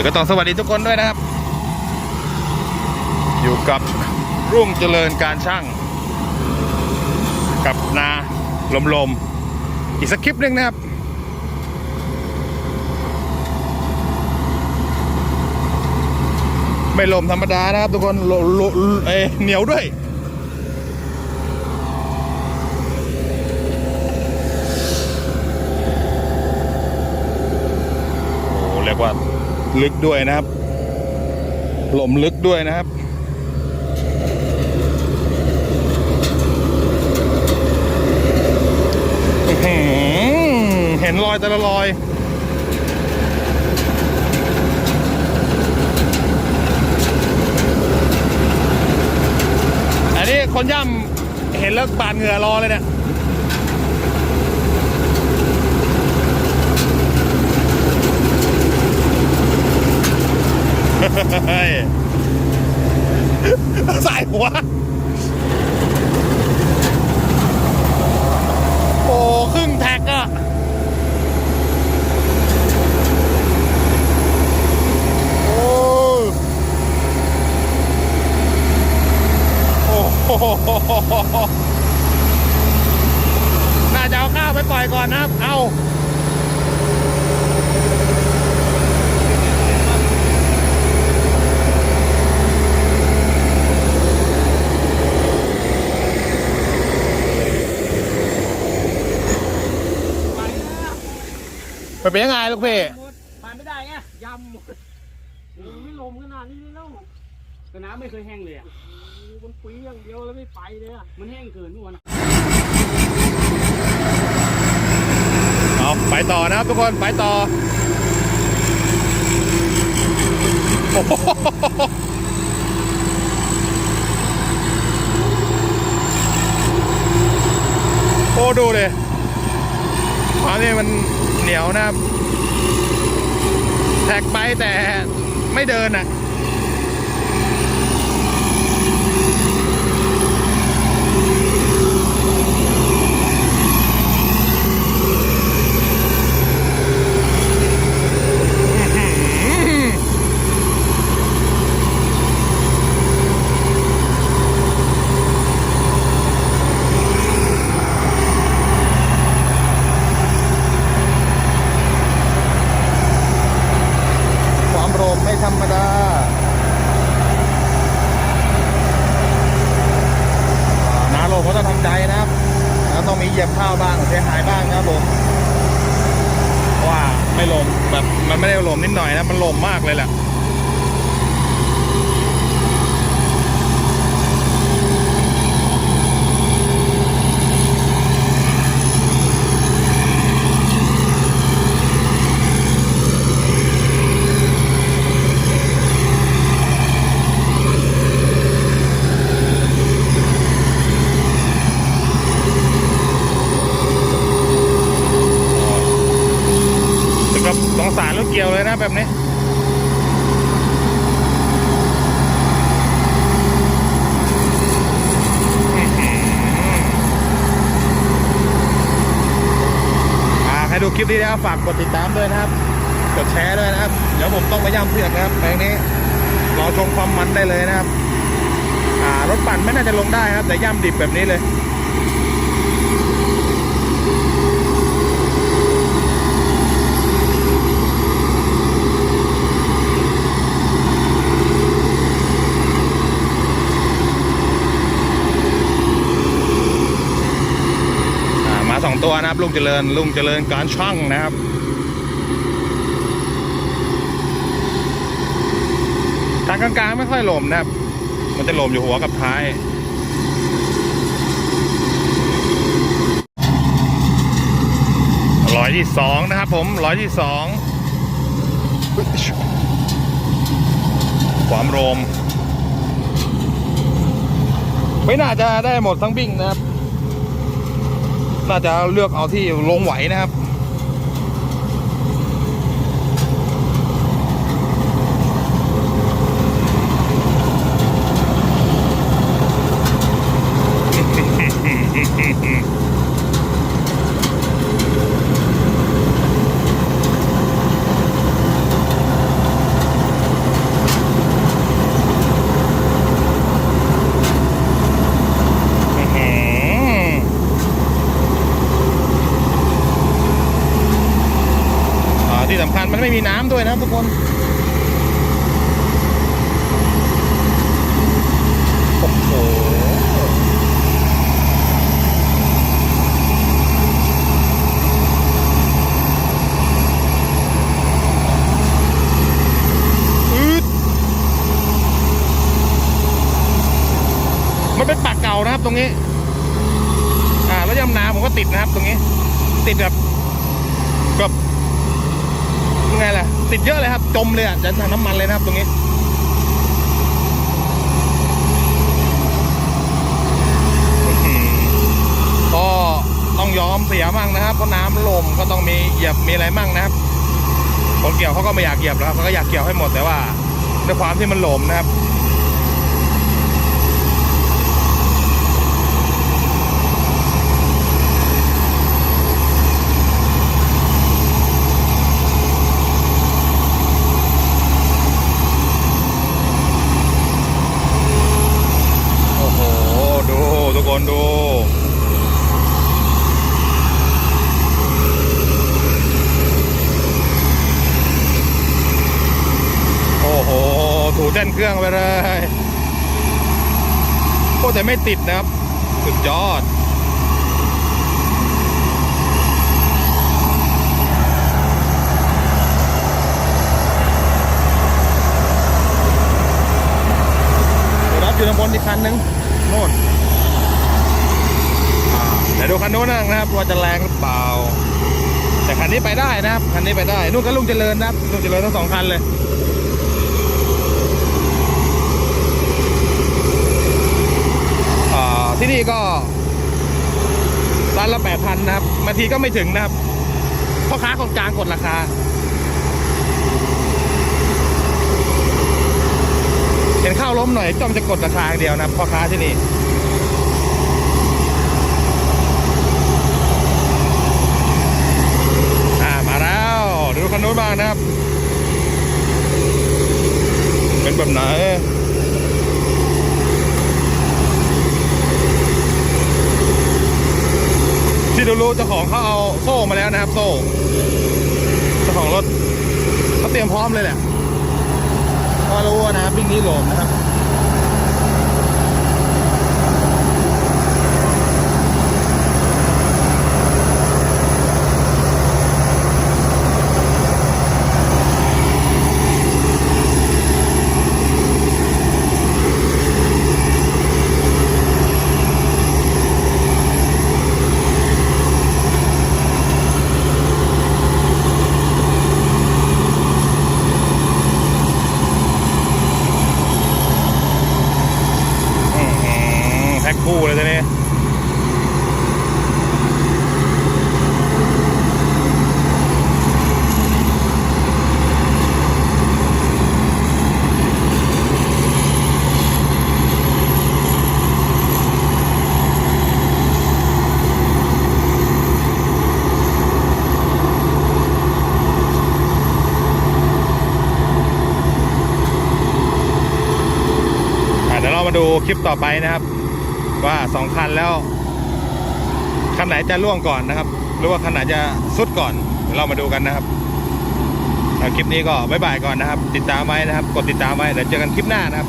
อก็ต้องสวัสดีทุกคนด้วยนะครับ อยู่กับรุ่งเจริญการช่าง กับนาลมลมๆอีกสักคลิปหนึ่งนะครับ ไม่ลมธรรมดานะครับทุกคนโลโลเอเหนียวด้วย โอ้เรียกว่า ลึกด้วยนะครับ หล่มลึกด้วยนะครับอื้อหือเห็นรอยแต่ละรอยอันนี้คนย่ำเห็นแล้วบาดเหงื่อรอเลยเนี่ย เฮ้ยใส่หัว โอ้ครึ่งแท็กอะโอ้โอ้โหน่าจะเอาข้าวไปปล่อยก่อนนะครับ เอา มันเป็นยังไงลูกพี่ผ่านไม่ได้ไงยำหมดมันไม่ลมขนาดนี้เลยแล้วแต่น้ำไม่เคยแห้งเลยอะมันปุยอย่างเดียวแล้วไม่ไปเลยอะมันแห้งเกินทุกวันอะเอาไปต่อนะครับทุกคนไปต่อโอ้โหโอ้ดูเลยความนี่มัน เหนียวนะครับ แท็กไปแต่ไม่เดินอะ ความโรมไม่ธรรมดา นาโลมก็ต้องทำใจนะครับ แล้วต้องมีเห ยียบข้าวบ้างเสียหายบ้างครับผมว่าไม่ลมแบบมันไม่ได้ลมนิดหน่อยนะมันลมมากเลยแหละ ถึงกับสงสารรถเกี่ยวเลยนะ แบบนี้อ่าใครดูคลิปนี้นะครับ ฝากกดติดตามด้วยนะครับ กดแชร์ด้วยนะครับ เดี๋ยวผมต้องไปย่ำเสือกนะครับแปลงนี้รอชมความมันได้เลยนะครับ อ่ารถปั่นไม่น่าจะลงได้ครับ แต่ย่ำดิบแบบนี้เลย อ่ามาสองตัว นะครับลุงเจริญลุงเจริญการช่างนะครับทางกลางๆไม่ค่อยหลมนะครับ มันจะหลมอยู่หัวกับท้ายร้อยที่สองนะครับผมร้อยที่สองความโรม ไม่น่าจะได้หมดทั้งบิ้งนะครับ น่าจะเลือกเอาที่ลงไหวนะครับ อ ที่สำคัญ มันไม่มีน้ำด้วยนะทุกคน โอ้โหมันเป็นปากเก่านะครับตรงนี้ อ่าแล้วยำนาผมก็ติดนะครับตรงนี้ ติดแบบแบบ ไงล่ะ ติดเยอะเลยครับ จมเลยอะจะทางน้ำมันเลยนะครับตรงนี้ก็ต้องยอมเสียมั่งนะครับเพราะน้ำลมก็ต้องมีเหยียบมีอะไรมั่งนะครับคนเกี่ยวเขาก็ไม่อยากเหยียบแล้วเขาก็อยากเกี่ยวให้หมดแต่ว่าด้วยความที่มันหลมนะครับ โอ้โห ดู ทุกคนดู โอ้โห ถูเส้นเครื่องไปเลยโอ้แต่ไม่ติดนะครับ สุดยอดรับอยู่ในบนอีกคันหนึ่งโน่นอ่าเดี๋ยวดูคันโน้นนะครับว่าจะแรงหรือเปล่า แต่คันนี้ไปได้นะครับ คันนี้ไปได้ นู่นก็ลุงเจริญนะครับลุงเจริญทั้งสองคันเลย อ่า ที่ นี่ก็ร้านละแปดพันนะครับบางทีก็ไม่ถึงนะครับพ่อค้าคนกลางกดราคา เห็นข้าวล้มหน่อยจ้อมจะกดราคาอย่างเดียวนะครับพ่อค้าที่นี่ อ่ามาแล้วดูคันนู้นบ้างนะครับ เป็นแบบไหน ที่รู้เจ้าของเขาเอาโซ่มาแล้วนะครับโซ่เจ้าของรถเขาเตรียมพร้อมเลยแหละก็รู้ว่านะครับวิ่งนี้หลมนะครับ อื้อหือแพ็คคู่เลยทีนี้อะเดี๋ยวเรา มาดูคลิปต่อไปนะครับ ว่าสองคันแล้วคันไหนจะล่วงก่อนนะครับ หรือว่าคันไหนจะสุดก่อนเรามาดูกันนะครับคลิปนี้ก็บ๊ายบายก่อนนะครับ ติดตามไว้นะครับ กดติดตามไว้เดี๋ยวเจอกันคลิปหน้านะครับ